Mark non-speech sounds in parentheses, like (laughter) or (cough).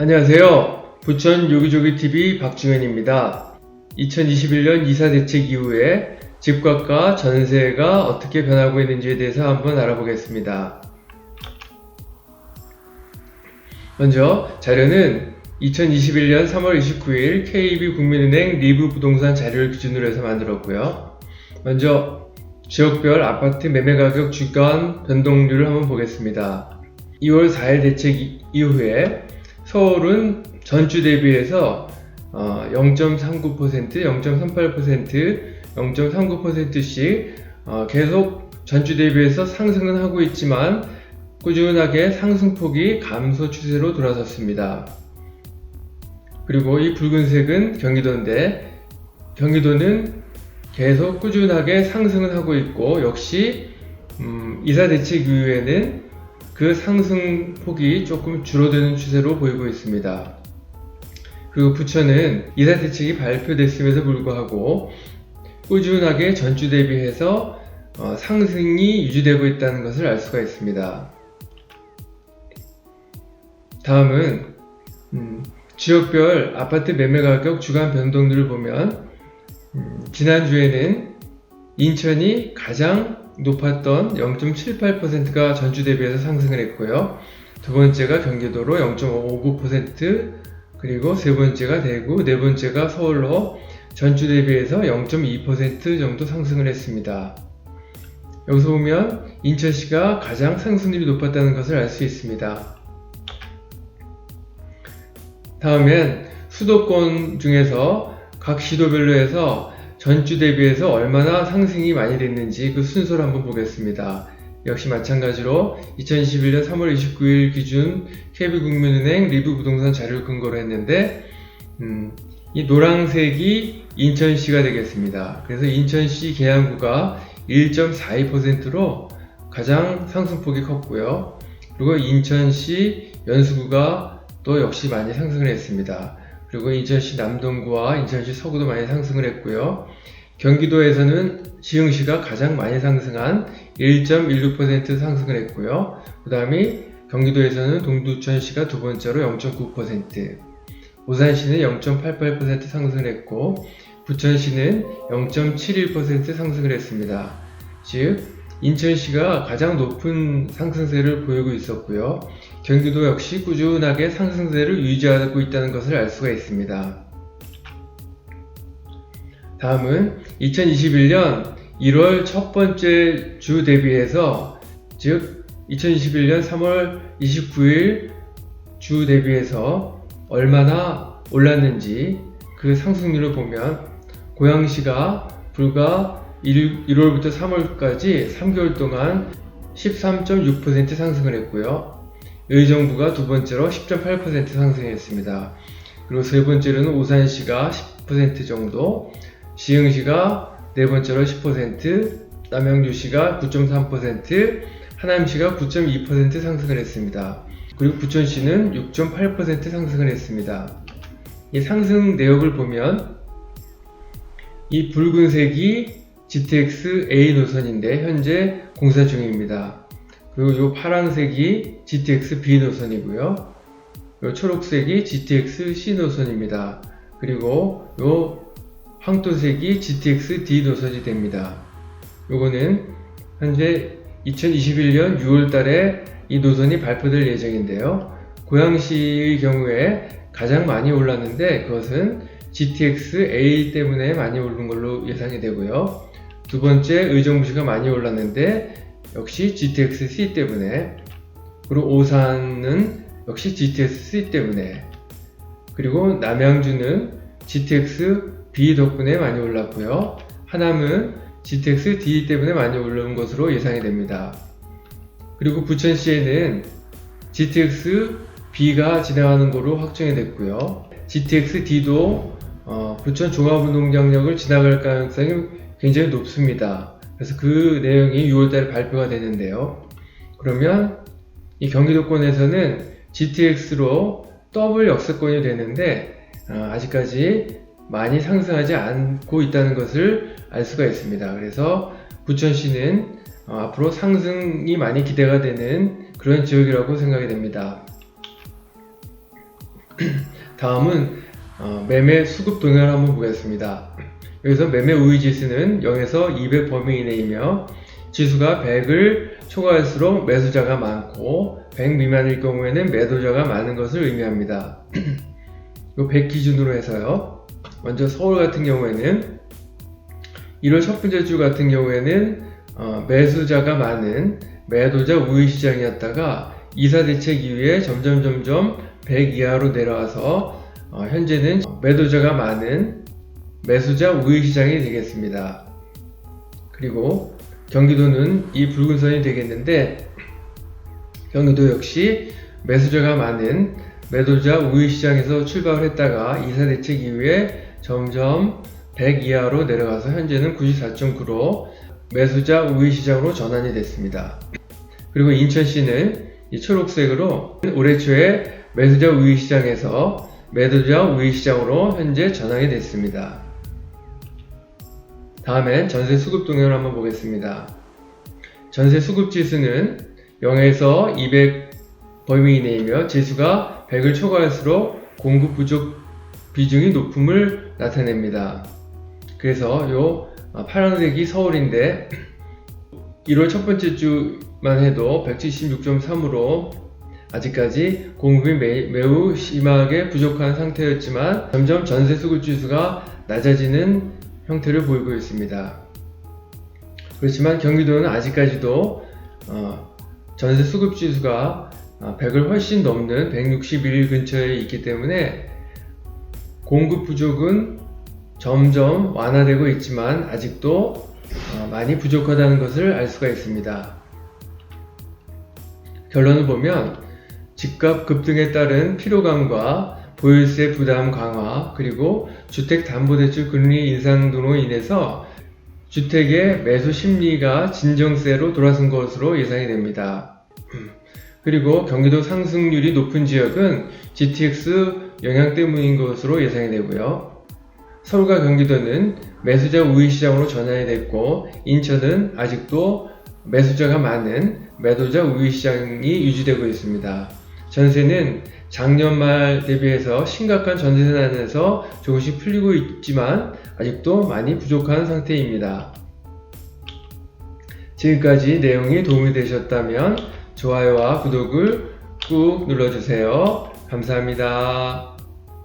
안녕하세요. 부천 요기조기TV 박중현입니다. 2021년 이사 대책 이후에 집값과 전세가 어떻게 변하고 있는지에 대해서 한번 알아보겠습니다. 먼저 자료는 2021년 3월 29일 KB국민은행 리브 부동산 자료를 기준으로 해서 만들었고요. 먼저 지역별 아파트 매매 가격 주간 변동률을 한번 보겠습니다. 2월 4일 대책 이- 이후에 서울은 전주 대비해서 어, 0.39%, 0.38%, 0.39%씩 어, 계속 전주 대비해서 상승은 하고 있지만 꾸준하게 상승폭이 감소 추세로 돌아섰습니다. 그리고 이 붉은색은 경기도인데 경기도는 계속 꾸준하게 상승을 하고 있고 역시 음, 이사 대책 이후에는 그 상승폭이 조금 줄어드는 추세로 보이고 있습니다. 그리고 부천은 이사 대책이 발표됐음에도 불구하고 꾸준하게 전주 대비해서 어, 상승이 유지되고 있다는 것을 알 수가 있습니다. 다음은 음, 지역별 아파트 매매 가격 주간 변동률을 보면 음, 지난주에는 인천이 가장 높았던 0.78%가 전주 대비해서 상승을 했고요. 두 번째가 경기도로 0.59% 그리고 세 번째가 대구, 네 번째가 서울로 전주 대비해서 0.2% 정도 상승을 했습니다. 여기서 보면 인천시가 가장 상승률이 높았다는 것을 알 수 있습니다. 다음엔 수도권 중에서 각 시도별로 해서 전주 대비해서 얼마나 상승이 많이 됐는지 그 순서를 한번 보겠습니다. 역시 마찬가지로 2021년 3월 29일 기준 KB국민은행 리브 부동산 자료를 근거로 했는데 음, 이 노란색이 인천시가 되겠습니다. 그래서 인천시 계양구가 1.42%로 가장 상승폭이 컸고요. 그리고 인천시 연수구가 또 역시 많이 상승을 했습니다. 그리고 인천시 남동구와 인천시 서구도 많이 상승을 했고요. 경기도에서는 시흥시가 가장 많이 상승한 1.16% 상승을 했고요. 그 다음에 경기도에서는 동두천시가 두 번째로 0.9%, 오산시는 0.88% 상승을 했고, 부천시는 0.71% 상승을 했습니다. 즉, 인천시가 가장 높은 상승세를 보이고 있었고요. 경기도 역시 꾸준하게 상승세를 유지하고 있다는 것을 알 수가 있습니다. 다음은 2021년 1월 첫 번째 주 대비해서 즉 2021년 3월 29일 주 대비해서 얼마나 올랐는지 그 상승률을 보면 고양시가 불과 1, 1월부터 3월까지 3개월 동안 13.6% 상승을 했고요. 의정부가 두 번째로 10.8% 상승했습니다. 그리고 세 번째로는 오산시가 10% 정도, 시흥시가 네 번째로 10%, 남양주시가 9.3%, 하남시가 9.2% 상승을 했습니다. 그리고 부천시는 6.8% 상승을 했습니다. 이 상승 내역을 보면 이 붉은색이 GTX A 노선인데 현재 공사 중입니다. 그리고 이 파란색이 GTX B 노선이고요. 이 초록색이 GTX C 노선입니다. 그리고 이 황토색이 GTX D 노선이 됩니다. 요거는 현재 2021년 6월 달에 이 노선이 발표될 예정인데요. 고양시의 경우에 가장 많이 올랐는데 그것은 GTX A 때문에 많이 오른 걸로 예상이 되고요. 두 번째 의정부시가 많이 올랐는데 역시 GTX C 때문에 그리고 오산은 역시 GTX C 때문에 그리고 남양주는 GTX B 덕분에 많이 올랐고요. 하남은 GTX D 때문에 많이 올라온 것으로 예상이 됩니다. 그리고 부천시에는 GTX B가 지나가는 거로 확정이 됐고요. GTX D도 어, 부천 종합운동장역을 지나갈 가능성이 굉장히 높습니다. 그래서 그 내용이 6월달에 발표가 되는데요. 그러면 이 경기도권에서는 GTX로 더블 역세권이 되는데 어, 아직까지 많이 상승하지 않고 있다는 것을 알 수가 있습니다. 그래서 부천시는 어, 앞으로 상승이 많이 기대가 되는 그런 지역이라고 생각이 됩니다. (clears throat) 다음은 어, 매매 수급 동향을 한번 보겠습니다. 여기서 매매 우위 지수는 0에서 200 범위 이내이며 지수가 100을 초과할수록 매수자가 많고 100 미만일 경우에는 매도자가 많은 것을 의미합니다. (clears throat) 이100 기준으로 해서요. 먼저 서울 같은 경우에는 1월 첫 번째 주 같은 경우에는 어, 매수자가 많은 매도자 우위 시장이었다가 이사 대책 이후에 점점 점점 100 이하로 내려와서 어, 현재는 매도자가 많은 매수자 우위 시장이 되겠습니다. 그리고 경기도는 이 붉은 선이 되겠는데 경기도 역시 매수자가 많은 매도자 우위 시장에서 출발을 했다가 이사 대책 이후에 점점 100 이하로 내려가서 현재는 94.9로 매수자 우위 시장으로 전환이 됐습니다. 그리고 인천시는 이 초록색으로 올해 초에 매수자 우위 시장에서 매도자 우위 시장으로 현재 전환이 됐습니다. 다음엔 전세 수급 동향을 한번 보겠습니다. 전세 수급 지수는 0에서 200 범위 이내이며 지수가 100을 초과할수록 공급 부족 비중이 높음을 나타냅니다. 그래서 요 파란색이 서울인데 1월 첫 번째 주만 해도 176.3으로 아직까지 공급이 매, 매우 심하게 부족한 상태였지만 점점 전세 수급 지수가 낮아지는 형태를 보이고 있습니다. 그렇지만 경기도는 아직까지도 어, 전세 수급 지수가 100을 훨씬 넘는 161일 근처에 있기 때문에 공급 부족은 점점 완화되고 있지만 아직도 어, 많이 부족하다는 것을 알 수가 있습니다. 결론을 보면 집값 급등에 따른 피로감과 보유세 부담 강화 그리고 주택담보대출 금리 인상 등으로 인해서 주택의 매수 심리가 진정세로 돌아선 것으로 예상이 됩니다. 그리고 경기도 상승률이 높은 지역은 GTX 영향 때문인 것으로 예상이 되고요. 서울과 경기도는 매수자 우위 시장으로 전환이 됐고 인천은 아직도 매수자가 많은 매도자 우위 시장이 유지되고 있습니다. 전세는 작년 말 대비해서 심각한 전세난에서 조금씩 풀리고 있지만 아직도 많이 부족한 상태입니다. 지금까지 내용이 도움이 되셨다면 좋아요와 구독을 꾹 눌러주세요. 감사합니다.